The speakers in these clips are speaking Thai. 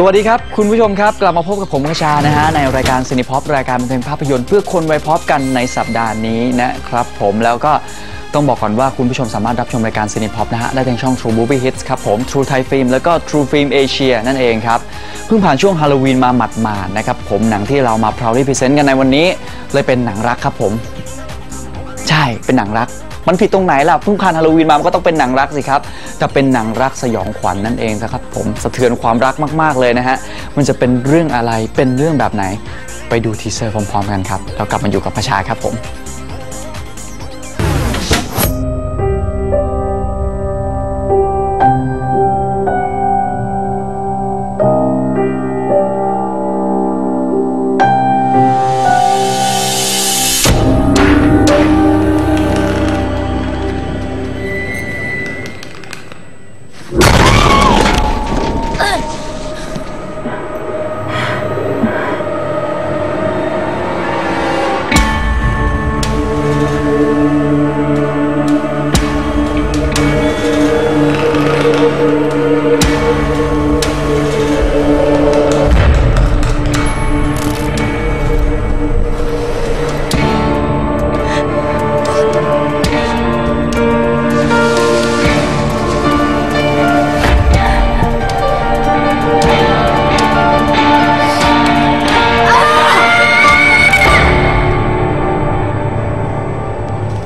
สวัสดีครับ คุณผู้ชมครับ กลับมาพบกับผมกชานะฮะ ในรายการซินิพอปรายการบันเทิงภาพยนตร์เพื่อคนไวยพอปกันในสัปดาห์นี้นะครับผมแล้วก็ต้องบอกก่อนว่าคุณผู้ชมสามารถรับชมรายการซินิพอปนะฮะ ได้ทางช่อง True Movie Hits ครับผม True Thai Film แล้วก็ True Film Asia นั่นเองครับ เพิ่งผ่านช่วงฮาโลวีนมาหมาดๆนะครับผมหนังที่เรามา proudly present กันในวันนี้ เลยเป็นหนังรักครับผม ใช่เป็นหนังรัก มันผิดตรงไหนล่ะเพิ่งผ่านฮาโลวีนมามันก็ต้องเป็นหนังรักสิครับแต่เป็นหนังรักสยองขวัญนั่นเองนะครับผมสะเทือนความรักมาก ๆเลยนะฮะมันจะเป็นเรื่องอะไรเป็นเรื่องแบบไหน ไปดูทีเซอร์พร้อมๆกันครับแล้วกลับมาอยู่กับประชาครับผม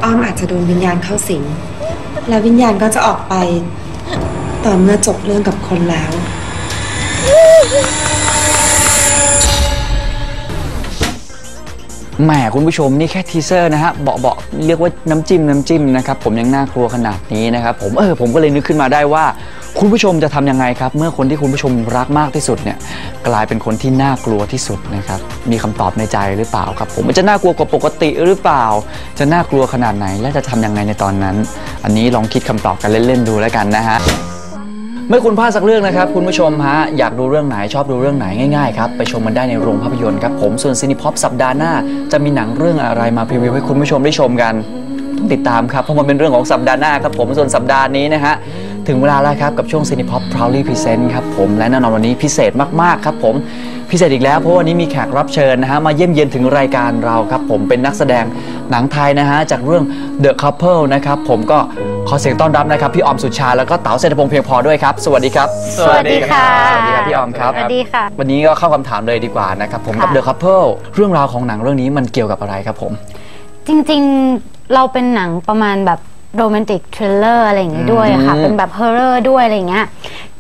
อ้อมอาจจะโดนวิญญาณเข้าสิง แล้ววิญญาณก็จะออกไป ตอนเมื่อจบเรื่องกับคนแล้ว แหมคุณผู้ชมนี่แค่ทีเซอร์นะฮะเบาเบาเรียกว่าน้ำจิ้มน้ำจิ้มนะครับ ผมยังน่ากลัวขนาดนี้นะครับ ผมเออผมก็เลยนึกขึ้นมาได้ว่า คุณผู้ชมจะทำยังไงครับ เมื่อคนที่คุณผู้ชมรักมากที่สุดเนี่ยกลายเป็นคนที่น่ากลัวที่สุดนะครับมีคำตอบในใจหรือเปล่าครับ ผมมันจะน่ากลัวกว่าปกติหรือเปล่า จะน่ากลัวขนาดไหนและจะทำยังไงในตอนนั้น อันนี้ลองคิดคำตอบกันเล่นๆดูแล้วกันนะฮะไม่คุณพลาดสักเรื่องนะครับ คุณผู้ชมฮะ อยากดูเรื่องไหนชอบดูเรื่องไหนง่ายๆครับ ไปชมมันได้ในโรงภาพยนตร์ครับผมส่วนซีนิพ็อปสัปดาห์หน้า จะมีหนังเรื่องอะไรมาพรีวิวให้คุณผู้ชมได้ชมกัน ต้องติดตามครับเพราะมันเป็นเรื่องของสัปดาห์หน้าครับผมส่วนสัปดาห์นี้นะฮะ ถึงเวลาแล้วครับ กับช่วงซีนิพ็อป proudly present ครับผม และแน่นอนวันนี้พิเศษมาก ๆ ครับผม พิเศษอีกแล้ว เพราะวันนี้มีแขกรับเชิญนะฮะ มาเยี่ยมเยียนถึงรายการเราครับผมเป็นนักแสดงหนังไทยนะฮะ จากเรื่อง The Couple นะครับ ผมก็ขอเสียงต้อนรับนะครับ พี่ออมสุชา แล้วก็เต๋าเศรษฐพงษ์เพียงพอด้วยครับ สวัสดีครับ สวัสดีค่ะสวัสดีครับพี่ออมครับ สวัสดีค่ะ วันนี้ก็เข้าคำถามเลยดีกว่านะครับผมกับ ค่ะ The Couple เรื่องราวของหนังเรื่องนี้มันเกี่ยวกับอะไรครับผม จริงๆ เราเป็นหนังประมาณแบบ โรแมนติกทริลเลอร์อะไรอย่างงี้ด้วยอะค่ะอืมเป็นแบบฮอร์เรอร์ด้วยอะไรอย่างเงี้ย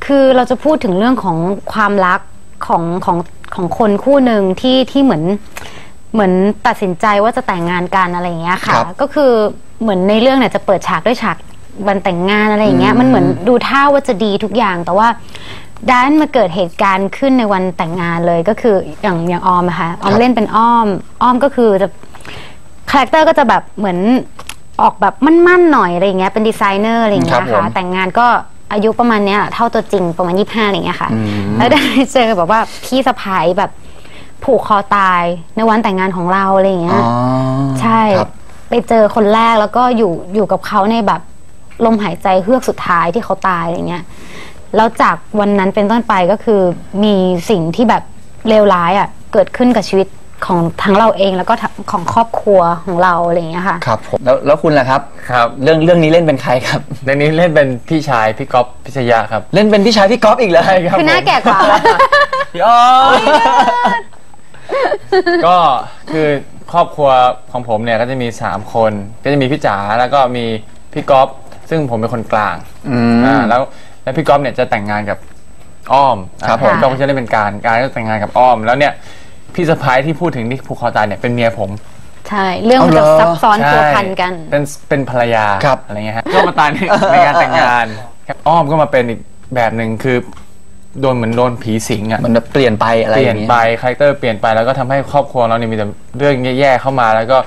คือเราจะพูดถึงเรื่องของความรักของของของคนคู่หนึ่งที่ที่เหมือนเหมือนตัดสินใจว่าจะแต่งงานกันอะไรอย่างเงี้ยค่ะ ครับก็คือเหมือนในเรื่องเนี่ยจะเปิดฉากด้วยฉากวันแต่งงานอะไรอย่างเงี้ยอืมมันเหมือนดูท่าว่าจะดีทุกอย่าง แต่ว่าด้านมาเกิดเหตุการณ์ขึ้นในวันแต่งงานเลยก็คืออย่างอย่างออมอะค่ะออมเล่นเป็นอ้อม อ้อมก็คือจะคาแรคเตอร์ก็จะแบบเหมือน ออกแบบมั่นๆหน่อยอะไรอย่างเงี้ยเป็นดีไซเนอร์อะไรอย่างเงี้ครัยบผมค่ะ แต่งงานก็อายุประมาณเนี้ยเท่าตัวจริงประมาณยี่ห้าอะไรอย่างเงี้ยค่ะอืมแล้วได้เจอแบบว่าพี่สะพ้ายแบบผูกคอตายในวันแต่งงานของเราอะไรอย่างเงี้อ๋ยอใช่ครับไปเจอคนแรกแล้วก็อยู่อยู่กับเขาในแบบลมหายใจเฮือกสุดท้ายที่เขาตายอะไรเงี้ยแล้วจากวันนั้นเป็นต้นไปก็คือมีสิ่งที่แบบเลวร้ายอะเกิดขึ้นกับชีวิต ของทั้งเราเองแล้วก็ทั้งของครอบครัวของเราอะไรอย่างเงี้ยค่ะ ครับผมแล้วแล้วคุณล่ะครับครับ เรื่องเรื่องนี้เล่นเป็นใครครับ ในนี้เล่นเป็นพี่ชายพี่ก๊อฟพิชยะครับ เล่นเป็นพี่ชายพี่ก๊อฟอีกเลยครับคือหน้าผมแก่กว่าพี่อ้อมก็คือครอบครัวของผมเนี่ยก็จะมี 3 คน ก็จะมีพี่จ๋าแล้วก็มีพี่ก๊อฟซึ่งผมเป็นคนกลางอืมอ่าแล้วแล้วพี่ก๊อฟเนี่ยจะแต่งงานกับอ้อมครับอ่าผมพี่ก๊อฟก็จะเล่นเป็นการการก็แต่งงานกับอ้อมแล้วเนี่ย พี่สะพ้ายที่พูดถึงที่ผูกคอตายเนี่ยเป็นเมียผม ใช่ เรื่องมันจะเอาเหรอ ซับซ้อนใช่พัวพันกัน เป็นเป็นภรรยาครับอะไรเงี้ยฮะก็มาตายในในงานแต่งงานครับอ้อมก็มาเป็นอีกแบบหนึ่งคือโดนเหมือนโดนผีสิงอะ มันแบบเปลี่ยนไปอะไรเปอลี่ยย่านงงี้ ไปคาแรคเตอร์เปลี่ยนไปแล้วก็ทำให้ครอบครัวเราเนี่ยมีแต่เรื่องแย่ๆเข้ามา แล้วก็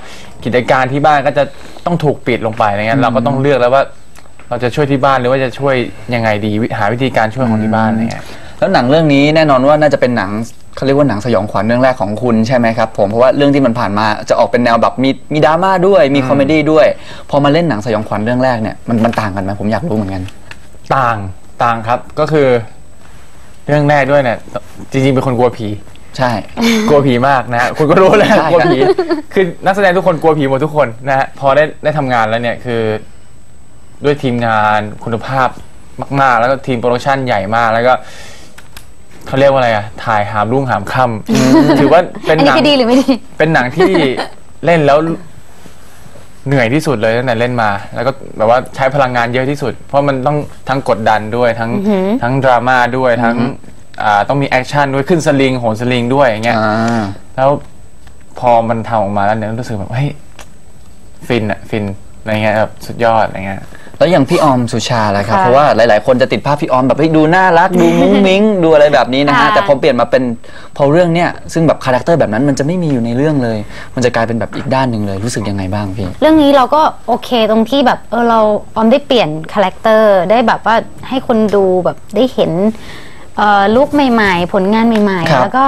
กิจการที่บ้านก็จะต้องถูกปิดลงไปอะไรเงี้ยเราก็ต้องเลือกแล้วว่า เราจะช่วยที่บ้านหรือว่าจะช่วยยังไงดีวิหาวิธีการช่วยของที่บ้านอะไรเงี้ย แล้วหนังเรื่องนี้แน่นอนว่าน่าจะเป็นหนังเขาเรียกว่าหนังสยองขวัญเรื่องแรกของคุณใช่ไหมครับผมเพราะว่าเรื่องที่มันผ่านมาจะออกเป็นแนวแบบมีมีดราม่าด้วยมีคอมเมดี้ด้วย พอมาเล่นหนังสยองขวัญเรื่องแรกเนี่ยมันมันต่างกันไหมผมอยากรู้เหมือนกัน ต่างต่างครับก็คือ เรื่องแรกด้วยเนี่ยจริงๆเป็นคนกลัวผี ใช่ กลัวผีมากนะฮะคุณก็รู้แล้วใช่กลัวผีคือนักแสดงทุกคนกลัวผีหมดทุกคนนะฮะพอได้ได้ทำงานแล้วเนี่ยคือ ด้วยทีมงานคุณภาพมาก ๆ แล้วก็ทีมโปรดักชันใหญ่มากแล้วก็ เขาเรียกว่าอะไรอะถ่ายหามรุ่งหามค่ำถือว่าเป็นอันหนี้นังคือดีหรือไม่ดี เป็นหนังที่เล่นแล้วเหนื่อยที่สุดเลยตั้งแต่เล่นมา แล้วก็แบบว่าใช้พลังงานเยอะที่สุด เพราะมันต้องทั้งกดดันด้วยทั้งทั้งดราม่าด้วยทั้งอ่าต้องมีแอคชั่นด้วยขึ้นสลิงโหนสลิงด้วยอย่างเงี้ย อ่า แล้วพอมันทำออกมาแล้วเนี่ยรู้สึกแบบเฮ้ยฟินอะฟินอะไรเงี้ยแบบสุดยอดอะไรเงี้ย แล้วอย่างพี่ออมสุชาล่ะครับค่ะ เพราะว่าหลาย ๆ คนจะติดภาพพี่ออมแบบเฮ้ยดูน่ารักดูมุ้งมิ้ง ดูอะไรแบบนี้นะฮะค่ะ แต่พอเปลี่ยนมาเป็นพอเรื่องเนี้ยซึ่งแบบคาแรคเตอร์แบบนั้นมันจะไม่มีอยู่ในเรื่องเลย มันจะกลายเป็นแบบอีกด้านหนึ่งเลยรู้สึกยังไงบ้างพี่ เรื่องนี้เราก็โอเคตรงที่แบบเออเราออมได้เปลี่ยนคาแรคเตอร์ได้แบบว่าให้คนดูแบบได้เห็นเอ่อลุคใหม่ๆ ผลงานใหม่ครับๆ แล้วก็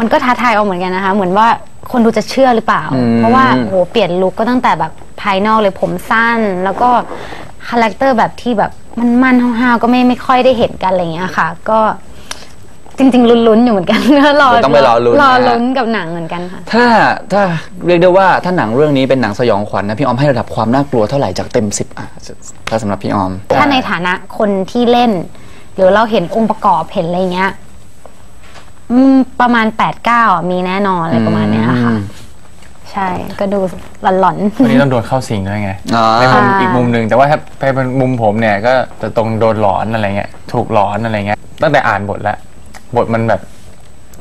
มันก็ท้าทายเอาเหมือนกันนะคะ เหมือนว่าคนดูจะเชื่อหรือเปล่า อืม เพราะว่าโหเปลี่ยนลุคก็ตั้งแต่แบบภายนอกเลยผมสั้น แล้วก็ คาแรคเตอร์แบบที่แบบมันมันๆห้าวๆก็ไม่ไม่ค่อยได้เห็นกันอะไรอย่างเงี้ยค่ะ ก็จริง ๆ ลุ้นๆอยู่เหมือนกันก็รอเดี๋ยวต้องไปรอลุ้นรอนะฮะ ลุ้นกับหนังเหมือนกันค่ะ ถ้าถ้าเรียกได้ว่าถ้าหนังเรื่องนี้เป็นหนังสยองขวัญนะพี่ออมให้ระดับความน่ากลัวเท่าไหร่จากเต็มสิบอะถ้าสำหรับพี่ออม ถ้าในฐานะคนที่เล่น หรือเราเห็นองค์ประกอบเห็นอะไรเงี้ยอืมประมาณแปดเก้ามีแน่นอนอะไรประมาณเนี้ยค่ะ อืม ใช่ ก็ดูหลอนวันนี้ต้องโดนเข้าสิงด้วยไงอ๋อ ในมุมค่ะอีกมุมหนึ่งแต่ว่าถ้าไปเป็นมุมผมเนี่ยก็จะตรงโดนหลอนอะไรเงี้ยถูกหลอนอะไรเงี้ยตั้งแต่อ่านบทแล้วบทมันแบบ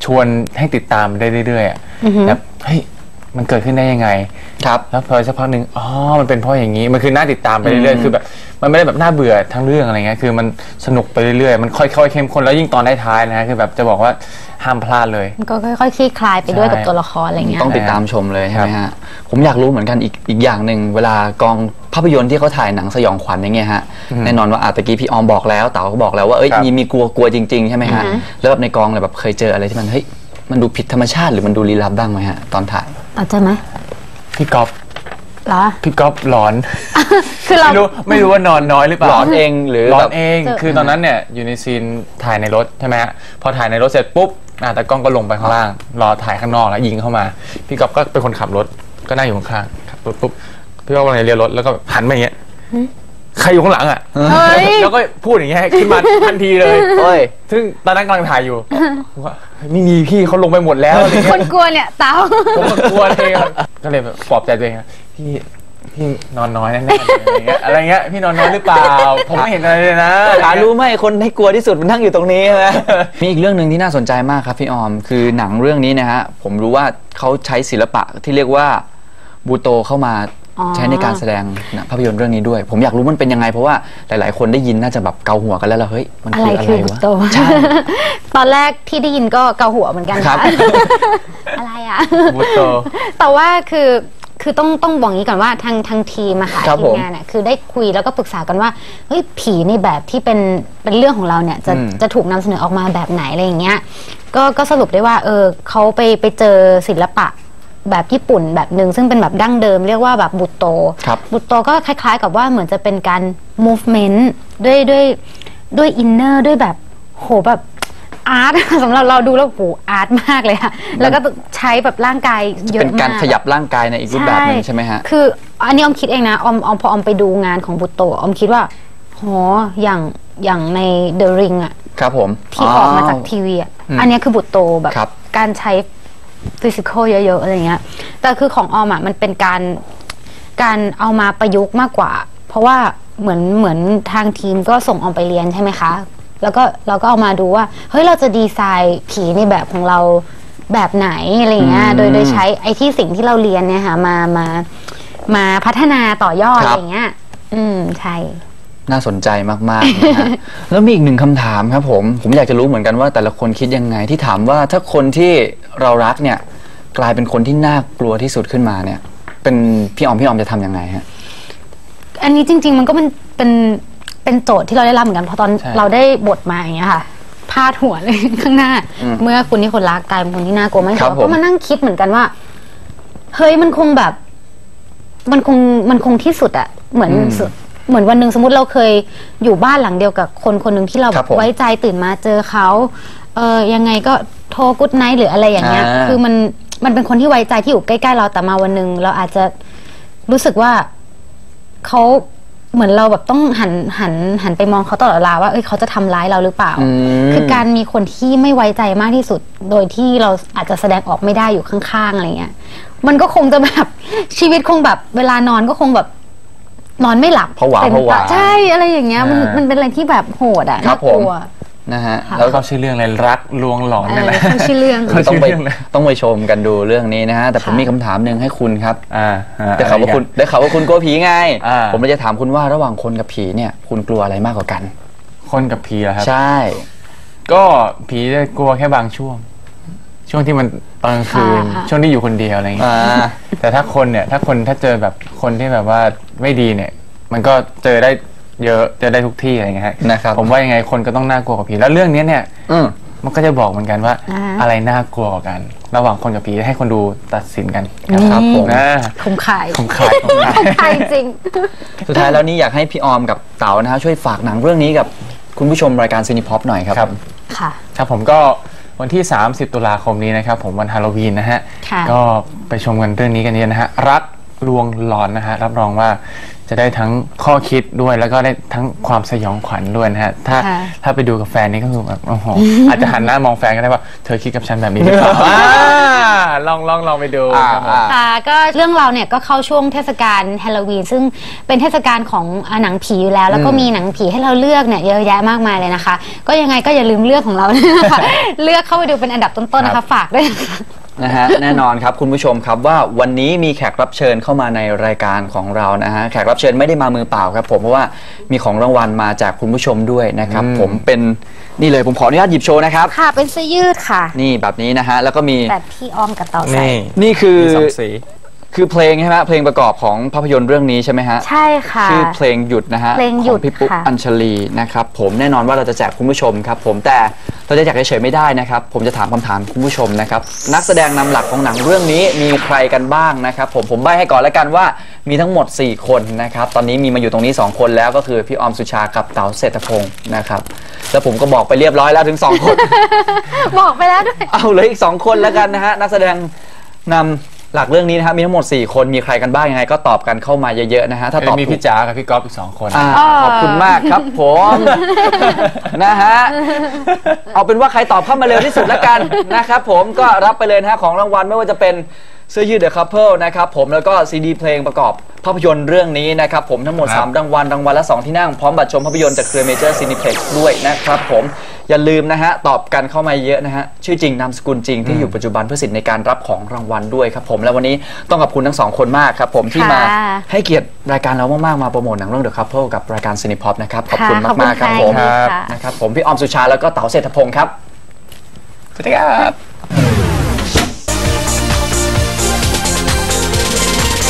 ชวนให้ติดตามได้เรื่อยๆอะแบบเฮ้ย มันเกิดขึ้นได้ยังไง ครับ แล้วพอสักพักหนึ่งอ๋อ มันเป็นเพราะอย่างนี้ มันคือน่าติดตามไปเรื่อยๆ คือแบบ มันไม่ได้แบบน่าเบื่อทั้งเรื่องอะไรเงี้ย คือมันสนุกไปเรื่อยๆ มันค่อยๆ เข้มข้น แล้วยิ่งตอนท้ายๆ นะฮะ คือแบบจะบอกว่าห้ามพลาดเลยๆก็ค่อยๆ คลี่คลายไปด้วยใช่กับตัวละครอะไรเงี้ย ต้องติดตามชมเลยใช่ไหมครัฮะบผมอยากรู้เหมือนกันอีกอีกอย่างหนึ่งเวลากองภาพยนตร์ที่เขาถ่ายหนังสยองขวัญอย่างเงี้ยฮะ แน่นอนว่าอาตะกี้พี่ออมบอกแล้วเต๋าก็บอกแล้วว่า เอ้ยครับมีมีกลัวกลัวจริงๆ ใช่ไหมฮะอือฮึแล้วแบบในกองเลยแบบเคยเจออะไรที่มัน เฮ้ย มันดูผิดธรรมชาติหรือมันดูลี้ลับบ้างไหมฮะตอนถ่าย เอาใจไหมพี่ก๊อฟเหรอ พี่ก๊อฟหลอน คือเรา ไม่รู้ไม่รู้ว่านอนน้อยหรือเปล่าหลอนเองหรือหลอแบนบ เอง เจอ คือตอนนั้นเนี่ยอยู่ในซีนถ่ายในรถใช่ไหมฮะพอถ่ายในรถเสร็จปุ๊บอะแต่กล้องก็ลงไปข้างล่าง รอถ่ายข้างนอกแล้วยิงเข้ามา พี่ก๊อฟก็เป็นคนขับรถก็นั่งอยู่ข้างๆขับรถปุ๊บพี่ก๊อฟกำลังจะเลี้ยวรถแล้วก็หันมาอย่างเงี้ย ใครอยู่ข้างหลังอะ เฮ้ย แล้วก็พูดอย่างเงี้ยขึ้นมาทันทีเลยเอ้ย ซึ่งตอนนั้นกำลังถ่ายอยู่ผมว่าไม่มีพี่เขาลงไปหมดแล้วอะไรคเงี้นยกลัวเนี่ยเต้าผมก็กลัวเลยครับก็เลยแบบปลอบใจตัวเองอะพี่พี่นอนน้อยแน่ๆอะไรเงี้ยอะไรเงี้ยพี่นอนน้อยหรือเปล่า ผมไม่เห็นอะไรเลยนะหารู้ไหมคนให้กลัวที่สุดมันนั่งอยู่ตรงนี้ใช่ไหม มีอีกเรื่องหนึ่งที่น่าสนใจมากครับพี่ออม คือหนังเรื่องนี้นะฮะ ผมรู้ว่าเขาใช้ศิลปะที่เรียกว่าบูโตเข้ามาอ๋อ ใช้ในการแสดงหนังภาพยนตร์เรื่องนี้ด้วย ผมอยากรู้มันเป็นยังไง เพราะว่าหลาย ๆ คนได้ยินน่าจะแบบเกาหัวกันแล้วล่ะเฮ้ยมันอะคืไรออะไรคือบุวะโตใช่ตอนแรกที่ได้ยินก็เกาหัวเหมือนกันครับค่ะอะไรอะบูโตแต่ว่าคือคือต้องต้องบอกงี้ก่อนว่าทางทางทีมอะค่ะครับทีผมมงานเนี่ยคือได้คุยแล้วก็ปรึกษากันว่าเฮ้ยผีในแบบที่เป็นเป็นเรื่องของเราเนี่ยจะอืมจะถูกนำเสนอออกมาแบบไหนอะไรอย่างเงี้ยก็ก็สรุปได้ว่าเออเขาไปไปเจอศิลปะ แบบญี่ปุ่นแบบหนึ่งซึ่งเป็นแบบดั้งเดิมเรียกว่าแบบบุตโตครับบุตโตก็คล้าย ๆ กับว่าเหมือนจะเป็นการ movement ด้วยด้วยด้วยอินเนอร์ด้วยแบบโหแบบอาร์ต สำหรับเราดูแล้วโหอาร์ตมากเลยอะแล้วก็ใช้แบบร่างกายเยอะเป็นมากการขยับร่างกายในอีกรูปแบบหนึ่งใช่ไหมฮะคืออันนี้ออมคิดเองนะออมออมพอออมไปดูงานของบุตโตออมคิดว่าโหอย่างอย่างใน The Ring อะครับผมที่ออกมาจากทีวีอะอืมอันนี้คือบุตโตแบบครับการใช้ ฟิสิกอลเยอะๆอะไรเงี้ย แต่คือของออมอะมันเป็นการการเอามาประยุกต์มากกว่า เพราะว่าเหมือนเหมือนทางทีมก็ส่งออมไปเรียนใช่ไหมคะ แล้วก็เราก็เอามาดูว่า เฮ้ยเราจะดีไซน์ผีในแบบของเราแบบไหนอะไรเงี้ยอืมโดยโดยใช้ไอ้ที่สิ่งที่เราเรียนเนี่ยค่ะมามามาพัฒนาต่อยอดครับอะไรเงี้ย อืมใช่ น่าสนใจมากๆนะฮะ แล้วมีอีกหนึ่งคำถามครับผม ผมอยากจะรู้เหมือนกันว่าแต่ละคนคิดยังไงที่ถามว่าถ้าคนที่เรารักเนี่ย กลายเป็นคนที่น่ากลัวที่สุดขึ้นมาเนี่ย เป็นพี่ออมพี่ออมจะทำยังไงฮะ อันนี้จริง ๆ มันก็เป็นเป็นเป็นโจทย์ที่เราได้รับเหมือนกันเพราะตอนใช่เราได้บทมาอย่างเงี้ยค่ะพาดหัวเลย ข้างหน้า อืมเมื่อคุณที่คนรักกลายเป็นคนที่น่ากลัวไม่ครับเราผม ก็มานั่งคิดเหมือนกันว่าเฮ้ยมันคงแบบ มันคงมันคงที่สุดอะเหมือนอืมสุด เหมือนวันหนึ่งสมมติเราเคยอยู่บ้านหลังเดียวกับคนคนหนึ่งที่เราครับผมไว้ใจตื่นมาเจอเขาเออยังไงก็โทรกุ๊ดไนท์หรืออะไรอย่างเงี้ย อ่า คือมันมันเป็นคนที่ไว้ใจที่อยู่ใกล้ๆเราแต่มาวันหนึ่งเราอาจจะรู้สึกว่าเขาเหมือนเราแบบต้องหันหันหันไปมองเขาตลอดเวลาว่าเอ้ยเขาจะทำร้ายเราหรือเปล่า อืม คือการมีคนที่ไม่ไว้ใจมากที่สุด โดยที่เราอาจจะแสดงออกไม่ได้อยู่ข้างๆอะไรเงี้ย มันก็คงจะแบบ ชีวิตคงแบบ เวลานอนก็คงแบบ นอนไม่หลับผวาเป็นผวาใช่อะไรอย่างเงี้ยมันอ่ามั มันเป็นอะไรที่แบบโหดอะครัน่าบกลัวผมนะฮะค่ะ แล้วเขาชื่อเรื่องอะไรรักลวงหลอนเอนี่อแหละ เขาชื่อเรื่อง เขา ต้องไปชื่อเรื่องอะไร ต้องไปชมกันดูเรื่องนี้นะฮะแต่ผมค่ะ มีคำถามหนึ่งให้คุณครับอ่าอ่ได้ข่าวว่าคุณได้ข่าวว่าคุณกลัวผีไง อ่า ผมเลยจะถามคุณว่าระหว่างคนกับผีเนี่ย คุณกลัวอะไรมากกว่ากันคนกับผีเหรอครับ ใช่ ก็ผีจะกลัวแค่บางช่วง ช่วงที่มัน ตอนกลางคืน อ่า ช่วงที่อยู่คนเดียวอะไรอย่างเงี้อ่ายแต่ถ้าคนเนี่ย ถ้าคนถ้าเจอแบบคนที่แบบว่าไม่ดีเนี่ย มันก็เจอได้เยอะเจอได้ทุกที่อะไรอย่างเงี้ยฮะนะครับ ผมว่ายังไงคนก็ต้องน่ากลัวกับผีแล้วเรื่องเนี้ยเนี่ย อืม มันก็จะบอกเหมือนกันว่าอ่า อะไรน่ากลัวกว่ากัน ระหว่างคนกับผีให้คนดูตัดสินกันครับผม นะคมขายผมขายผมขายคมขายจริง สุดท้ายแล้วนี่อยากให้พี่ออมกับเต๋านะฮะช่วยฝากหนังเรื่องนี้กับคุณผู้ชมรายการซีนิพ็อปหน่อยครับ ครับ ค่ะ ครับผมก็ วันที่ 30 ตุลาคมนี้นะครับ ผมวันฮาโลวีนนะฮะค่ะก็ไปชมกันเรื่องนี้กันเยอะนะฮะ รัก ลวงหลอนนะฮะรับรองว่าจะได้ทั้งข้อคิดด้วยแล้วก็ได้ทั้งความสยองขวัญด้วยนะฮะถ้าค่ะถ้าไปดูกับแฟนนี่ก็คือแบบโอ้โหอาจจะหันหน้ามองแฟนก็ได้ว่าเธอคิดกับฉันแบบนี้หรือเปล่าอ่าลองลองลองไปดูอ่าครับผม อ่า ค่ะก็เรื่องเราเนี่ยก็เข้าช่วงเทศกาลฮาโลวีนซึ่งเป็นเทศกาลของอ่าหนังผีอยู่แล้ว แล้วก็อืมมีหนังผีให้เราเลือกเนี่ยเยอะแยะมากมายเลยนะคะ ก็ยังไงก็อย่าลืมเลือกของเรานะคะ เลือกเข้าไปดูเป็นอันดับต้นๆนะครัคะบ ฝากด้วยนะคะ นะฮะ แน่นอนครับคุณผู้ชมครับว่าวันนี้มีแขกรับเชิญเข้ามาในรายการของเรานะฮะแขกรับเชิญไม่ได้มามือเปล่าครับผมเพราะว่ามีของรางวัลมาจากคุณผู้ชมด้วยนะครับอืมผมเป็นนี่เลยผมขออนุญาตหยิบโชว์นะครับ ค่ะ เป็นเสื้อยืดค่ะ นี่แบบนี้นะฮะแล้วก็มีแต่พี่อ้อมกับเต่าใส่ นี่นี่คือมีสองสีคือเพลงใช่ไหมฮะเพลงประกอบของภาพยนตร์เรื่องนี้ใช่ไหมฮะใช่ค่ะชื่อเพลงหยุดนะฮะเพลงหขยุอดงพี่ปุ๊กค่ะ อัญชลีนะครับผมแน่นอนว่าเราจะแจกคุณผู้ชมครับผมแต่ เราจะแจกเฉยๆไม่ได้นะครับ ผมจะถามคำถามคุณผู้ชมนะครับ นักแสดงนำหลักของหนังเรื่องนี้มีใครกันบ้างนะครับ ผมผมใบ้ให้ก่อนแล้วกันว่ามีทั้งหมด 4 คนนะครับ ตอนนี้มีมาอยู่ตรงนี้ 2 คนแล้วก็คือพี่ออมสุชากับเต๋าเศรษฐพงศ์นะครับ แล้วผมก็บอกไปเรียบร้อยแล้วถึง 2 คน บอกไปแล้วด้วย เอาเหลยอีก 2 คนแล้วกันนะฮะนักแสดงนำ หลักเรื่องนี้นะฮะมีทั้งหมด 4 คนมีใครกันบ้างยังไง ก็ตอบกันเข้ามาเยอะๆนะฮะถ้าตอบมีถูพี่กจ๋ากับพี่ก๊อฟอีกสองคนอ่าอ่าขอบคุณมากครับผม นะฮะเอาเป็นว่าใครตอบเข้ามาเร็วที่สุดแล้วกันนะครับผมก็รับไปเลยนะฮะของรางวัลไม่ว่าจะเป็นเสื้อยืด The Couple นะครับผมแล้วก็ซีดีเพลงประกอบภาพยนตร์เรื่องนี้นะครับผมทั้งหมด3รางวัลรางวัลละ 2 ที่นั่งพร้อมบัตรชมภาพยนตร์จากเครือเมเจอร์ซีนิเพล็กด้วยนะครับผม อย่าลืมนะฮะตอบกันเข้ามาเยอะนะฮะชื่อจริงนามสกุลจริงที่อยู่ปัจจุบันเพื่อสิทธิ์ในการรับของรางวัลด้วยครับผมและวันนี้ต้องขอบคุณทั้งสองคนมากครับผมที่มาค่ะให้เกียรติรายการเรามากๆมาโปรโมทหนังเรื่อง The Couple กับรายการซีนิพอปนะครับขอบคุณค่ะมากๆครับผมขอบคุณค่ะนะครับผมพี่ออมสุชาแล้วก็เต๋าเศรษฐพงศ์ครับสวัสดีครับ